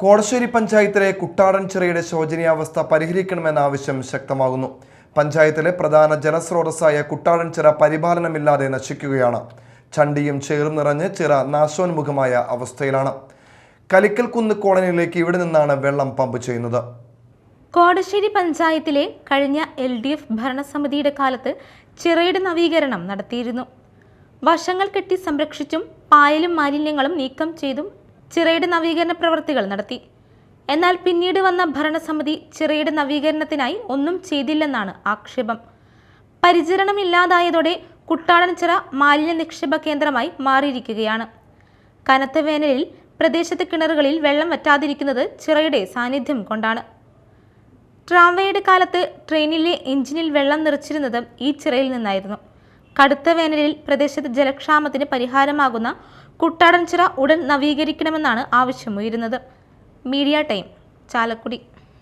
കോടശ്ശേരി പഞ്ചായത്തിലെ കുട്ടാടൻ ചിറയുടെ ശോചനീയാവസ്ഥ പരിഹരിക്കണമെന്ന ആവശ്യം ശക്തമാകുന്നു. പഞ്ചായത്തിലെ പ്രധാന ജലസ്രോതസ്സായ കുട്ടാടൻ ചിറ പരിപാലനമില്ലാതെ നശിക്കുകയാണ്. ചണ്ടിയും ചേറും നിറഞ്ഞ് ചിറ നാശോന്മുഖമായ അവസ്ഥയിലാണ്. കലിക്കൽ കുന്ന് കോളനിയിലേക്ക് ഇവിടെ നിന്നാണ് വെള്ളം പമ്പ് ചെയ്യുന്നത്. കോടശ്ശേരി പഞ്ചായത്തിലെ കഴിഞ്ഞ എൽ ഡി എഫ് ഭരണസമിതിയുടെ കാലത്ത് ചിറയുടെ നവീകരണം നടത്തിയിരുന്നു. വശങ്ങൾ കെട്ടി സംരക്ഷിച്ചും പായലും മാലിന്യങ്ങളും നീക്കം ചെയ്തും ചിറയുടെ നവീകരണ പ്രവർത്തികൾ നടത്തി. എന്നാൽ പിന്നീട് വന്ന ഭരണസമിതി ചിറയുടെ നവീകരണത്തിനായി ഒന്നും ചെയ്തില്ലെന്നാണ് ആക്ഷേപം. പരിചരണമില്ലാതായതോടെ കുട്ടാടൻ ചിറ മാലിന്യ നിക്ഷേപ കേന്ദ്രമായി മാറിയിരിക്കുകയാണ്. കനത്ത വേനലിൽ പ്രദേശത്തെ കിണറുകളിൽ വെള്ളം വറ്റാതിരിക്കുന്നത് ചിറയുടെ സാന്നിധ്യം കൊണ്ടാണ്. ട്രാംവേയുടെ കാലത്ത് ട്രെയിനിലെ എഞ്ചിനിൽ വെള്ളം നിറച്ചിരുന്നത് ഈ ചിറയിൽ നിന്നായിരുന്നു. കടുത്ത വേനലിൽ പ്രദേശത്ത് ജലക്ഷാമത്തിന് പരിഹാരമാകുന്ന കുട്ടാടൻചിറ ഉടൻ നവീകരിക്കണമെന്നാണ് ആവശ്യമുയരുന്നത്. Media time Chalakudy.